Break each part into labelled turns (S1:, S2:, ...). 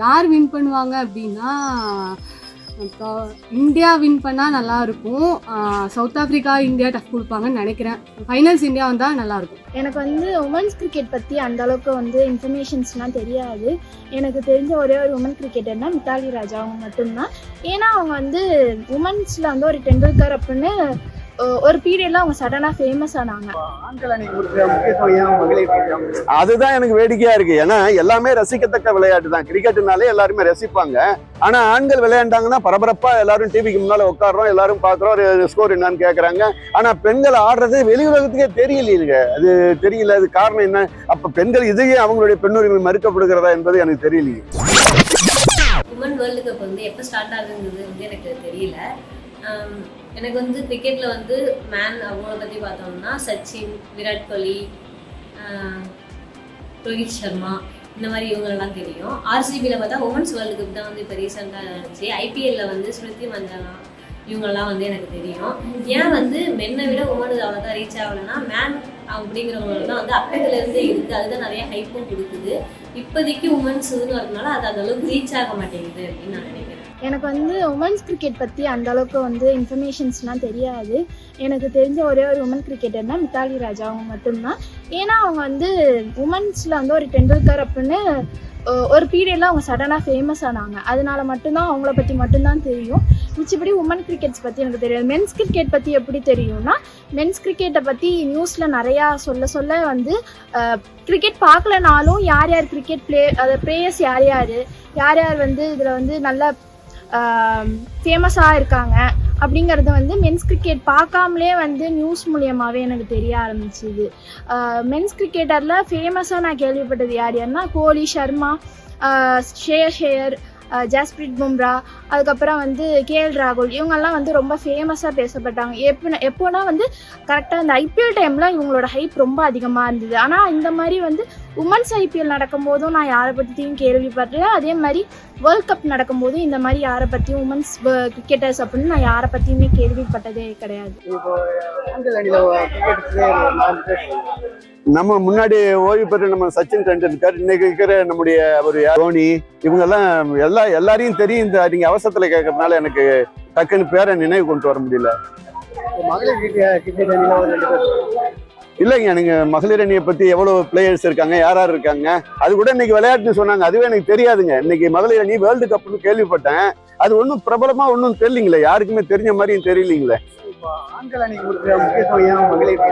S1: யார் வின் பண்ணுவாங்க அப்படின்னா இப்போ இந்தியா வின் பண்ணால் நல்லாயிருக்கும் சவுத் ஆஃப்ரிக்கா இந்தியா டஃப் கொடுப்பாங்கன்னு நினைக்கிறேன். ஃபைனல்ஸ் இந்தியா வந்தால் நல்லாயிருக்கும்
S2: எனக்கு வந்து உமன்ஸ் கிரிக்கெட் பற்றி அந்த அளவுக்கு வந்து இன்ஃபர்மேஷன்ஸ்லாம் தெரியாது. எனக்கு தெரிஞ்ச ஒரே ஒரு உமன் கிரிக்கெட்டர்னா மித்தாலி ராஜா. அவங்க மட்டும்தான். ஏன்னா அவங்க வந்து உமன்ஸில் வந்து ஒரு டெண்டுல்கர் அப்படின்னு ஒரு பீரியடில் அவங்க சடனாக ஃபேமஸ் ஆனாங்க.
S3: ஆண்கள் அணிக்கு கொடுக்குற முக்கியத்துவம் ஏன் மகளிர் கொடுக்குறாங்க?
S4: அதுதான் எனக்கு வேடிக்கையா இருக்கு. ஏன்னா எல்லாமே ரசிக்கத்தக்க விளையாட்டு தான். கிரிக்கெட்னாலே எல்லாருமே ரசிப்பாங்க. ஆனா ஆண்கள் விளையாண்டாங்கன்னா பரபரப்பா எல்லாரும் டிவிக்கு முன்னால உட்காடுறோம் எல்லாரும் பாக்குறோம் ஒரு ஸ்கோர் என்னன்னு கேக்குறாங்க. ஆனா பெண்கள் ஆடுறது வெளி உலகத்துக்கே தெரியலைங்க அது தெரியல. அது காரணம் என்ன? அப்ப பெண்கள் இதுவே அவங்களுடைய பெண்ணுரிமை மறுக்கப்படுகிறதா என்பது எனக்கு தெரியலையே.
S5: வேர்ல்டு கப் வந்து எப்போ ஸ்டார்ட் ஆகுங்கிறது வந்து எனக்கு தெரியல. எனக்கு வந்து கிரிக்கெட்டில் வந்து மேன் அவங்கள பற்றி பார்த்தோம்னா சச்சின் விராட் கோலி ரோஹித் சர்மா இந்த மாதிரி இவங்களெல்லாம் தெரியும். ஆர்சிபியில் பார்த்தா உமன்ஸ் வேர்ல்டு கப் தான் வந்து இப்போ ரீசெண்டாக நடந்துச்சு. ஐபிஎல்ல வந்து ஸ்மிருதி மந்தனா இவங்கெல்லாம் வந்து எனக்கு தெரியும். ஏன் வந்து மென்னை விட உமனுக்கு அவ்வளோதான் ரீச் ஆகலைன்னா மேன் அப்படிங்கிறவங்களுக்கு தான் வந்து அப்பத்துல இருந்தே இருக்குது அதுதான் நிறைய ஹைப்பும் கொடுக்குது. இப்போதைக்கு உமன்ஸ் இதுன்னு வரதுனால அது அந்த அளவுக்கு ரீச் ஆக மாட்டேங்குது அப்படின்னு நான் நினைக்கிறேன்.
S2: எனக்கு வந்து உமன்ஸ் கிரிக்கெட் பற்றி அந்த அளவுக்கு வந்து இன்ஃபர்மேஷன்ஸ்லாம் தெரியாது. எனக்கு தெரிஞ்ச ஒரே ஒரு உமன் கிரிக்கெட்டர்னா மித்தாலி ராஜா. அவங்க மட்டும்தான். ஏன்னா அவங்க வந்து உமன்ஸில் வந்து ஒரு டெண்டுல்கர் அப்படின்னு ஒரு பீரியடில் அவங்க சடனாக ஃபேமஸ் ஆனாங்க. அதனால மட்டும்தான் அவங்கள பற்றி மட்டும்தான் தெரியும். மிச்சபடி உமன் கிரிக்கெட்ஸ் பற்றி எனக்கு தெரியாது. மென்ஸ் கிரிக்கெட் பற்றி எப்படி தெரியும்னா மென்ஸ் கிரிக்கெட்டை பற்றி நியூஸில் நிறையா சொல்ல சொல்ல வந்து கிரிக்கெட் பார்க்கலனாலும் யார் யார் கிரிக்கெட் ப்ளே அதை ப்ளேயர்ஸ் யார் யார்? யார் யார் வந்து இதில் வந்து நல்லா ஃபேமஸாக இருக்காங்க அப்படிங்கிறது வந்து மென்ஸ் கிரிக்கெட் பார்க்காமலே வந்து நியூஸ் மூலியமாகவே எனக்கு தெரிய ஆரம்பிச்சுது. மென்ஸ் கிரிக்கெட்டரில் ஃபேமஸாக நான் கேள்விப்பட்டது யார் யாருன்னா கோலி சர்மா ஷேயர் ஷேயர் ஜாஸ்பிரிட் பும்ரா அதுக்கப்புறம் வந்து கே எல் ராகுல் இவங்கெல்லாம் வந்து ரொம்ப ஃபேமஸாக பேசப்பட்டாங்க. எப்போ எப்போனா வந்து கரெக்டாக அந்த ஐபிஎல் டைமில் இவங்களோட ஹைப் ரொம்ப அதிகமாக இருந்தது. ஆனால் இந்த மாதிரி வந்து உமன்ஸ் ஐபிஎல் நடக்கும்போதும் நான் யாரை பற்றியும் கேள்விப்பட்டேன் அதே மாதிரி வேர்ல்ட் கப் நடக்கும்போதும் இந்த மாதிரி யாரை பற்றியும் உமன்ஸ் கிரிக்கெட்டர்ஸ் அப்படின்னு நான் யாரை பற்றியுமே கேள்விப்பட்டதே கிடையாது.
S4: நம்ம முன்னாடி ஓய்வு பெற்ற நம்ம சச்சின் டெண்டுல்கர் இன்னைக்கு இருக்கிற நம்முடைய ஒரு தோனி இவங்க எல்லாம் எல்லா எல்லாரையும் தெரியும். இந்த நீங்க அவசரத்துல கேட்கறதுனால எனக்கு டக்குன்னு பேரை நினைவு கொண்டு வர முடியல.
S3: மகளிர் கிரிக்கெட் கிரிக்கெட் அணியில ஒரு ரெண்டு பேர்
S4: இல்லைங்க எனக்கு மகளிர் அணியை பத்தி எவ்வளவு பிளேயர்ஸ் இருக்காங்க யார் யார் இருக்காங்க? அது கூட இன்னைக்கு விளையாட்டுன்னு சொன்னாங்க அதுவே எனக்கு தெரியாதுங்க. இன்னைக்கு மகளிர் அணி வேர்ல்டு கப்னு கேள்விப்பட்டேன். அது ஒன்றும் பிரபலமா ஒன்றும் தெரியலீங்களே? யாருக்குமே தெரிஞ்ச மாதிரியும் தெரியலீங்களே?
S3: ஆண்கள் முக்கியத்துவம் மகளிர்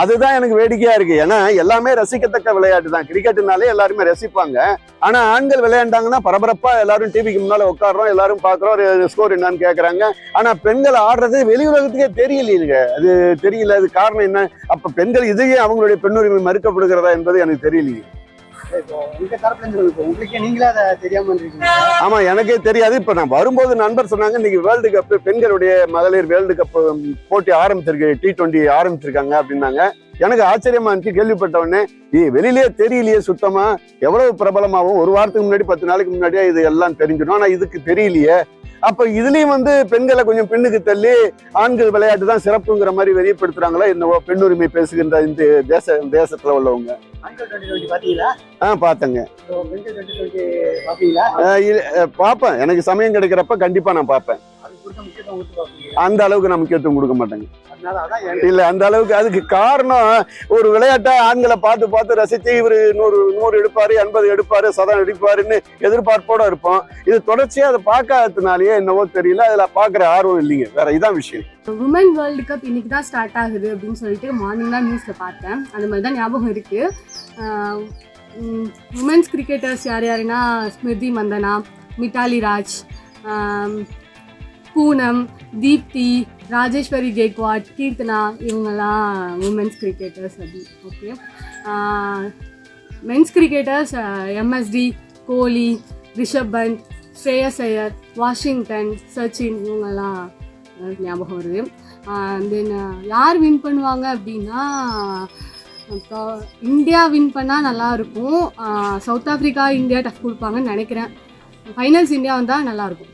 S4: அதுதான் எனக்கு வேடிக்கையா இருக்கு. ஏன்னா எல்லாமே ரசிக்கத்தக்க விளையாட்டு தான். கிரிக்கெட்னாலே எல்லாருமே ரசிப்பாங்க. ஆனா ஆண்கள் விளையாண்டாங்கன்னா பரபரப்பா எல்லாரும் டிவிக்கு முன்னால உட்காடுறோம் எல்லாரும் பாக்குறோம் ஒரு ஸ்கோர் என்னன்னு கேக்குறாங்க. ஆனா பெண்கள் ஆடுறது வெளி உலகத்துக்கே தெரியலீங்க அது தெரியல. அது காரணம் என்ன? அப்ப பெண்கள் இதையே அவங்களுடைய பெண்ணுரிமை மறுக்கப்படுகிறதா என்பது எனக்கு தெரியலையே.
S3: இப்போ உங்க தரப்புல இருந்து இப்போ உங்களுக்கே நீங்களே அதை தெரியாம இருக்கீங்க
S4: ஆமா எனக்கே தெரியாது. இப்ப நான் வரும்போது நண்பர் சொன்னாங்க இன்னைக்கு வேர்ல்டு கப் பெண்களுடைய மகளிர் வேர்ல்டு கப் போட்டி ஆரம்பிச்சிருக்கு டி டுவெண்ட்டி ஆரம்பிச்சிருக்காங்க அப்படின்னாங்க. எனக்கு ஆச்சரியமா இருந்துச்சு கேள்விப்பட்ட உடனே ஏய் வெளியிலேயே தெரியலையே சுத்தமா? எவ்வளவு பிரபலமாகவும் ஒரு வாரத்துக்கு முன்னாடி பத்து நாளைக்கு முன்னாடியே இது எல்லாம் தெரிஞ்சிடும். ஆனா இதுக்கு தெரியலையே. அப்ப இதுலயும் வந்து பெண்களை கொஞ்சம் பெண்ணுக்கு தள்ளி ஆண்கள் விளையாட்டு தான் சிறப்புங்கிற மாதிரி வெளிப்படுத்துறாங்களா? என்னவோ பெண்ணுரிமை பேசுகின்ற இந்த தேச தேசத்துல உள்ளவங்க. பார்த்தேங்க. பார்ப்பேன். எனக்கு சமயம் கிடைக்கிறப்ப கண்டிப்பா நான் பார்ப்பேன். அந்த அளவுக்கு நான் முக்கியத்துவம் கொடுக்க மாட்டேங்க.
S3: அதனால அதான் எனக்கு
S4: இல்ல அந்த அளவுக்கு அதுக்கு காரணம் ஒரு விளையாட்டா ஆண்களை பார்த்து பார்த்து ரசிச்சு இவரு நூறு நூறு எடுப்பாரு எண்பது எடுப்பாரு சதம் எடுப்பாருன்னு எதிர்பார்ப்போட இருப்போம். இது தொடர்ச்சியா அதை பார்க்காததுனாலயே என்னவோ தெரியல அதுல பாக்குற ஆர்வம் இல்லைங்க. வேற இதான் விஷயம்.
S1: உமன் வேர்ல்டு கப் இன்னைக்கு தான் ஸ்டார்ட் ஆகுது அப்படின்னு சொல்லிட்டு மார்னிங் தான் நியூஸில் பார்த்தேன். அந்த மாதிரி தான் ஞாபகம் இருக்குது உமன்ஸ் கிரிக்கெட்டர்ஸ் யார் யாருன்னா ஸ்மிருதி மந்தனா மித்தாலி ராஜ் பூனம் தீப்தி ராஜேஸ்வரி கேக்வாட் கீர்த்தனா இவங்கெல்லாம் உமன்ஸ் கிரிக்கெட்டர்ஸ் அப்படி okay men's cricketers MSD Kohli Rishabh Pant Shreyas Iyer Washington Sachin இவங்கெல்லாம் ஞாபகம் வருது. தென் யார் வின் பண்ணுவாங்க அப்படின்னா இப்போ இந்தியா வின் பண்ணால் நல்லாயிருக்கும் சவுத் ஆஃப்ரிக்கா இந்தியா டஃப் கொடுப்பாங்கன்னு நினைக்கிறேன். ஃபைனல்ஸ் இந்தியா வந்தால் நல்லாயிருக்கும்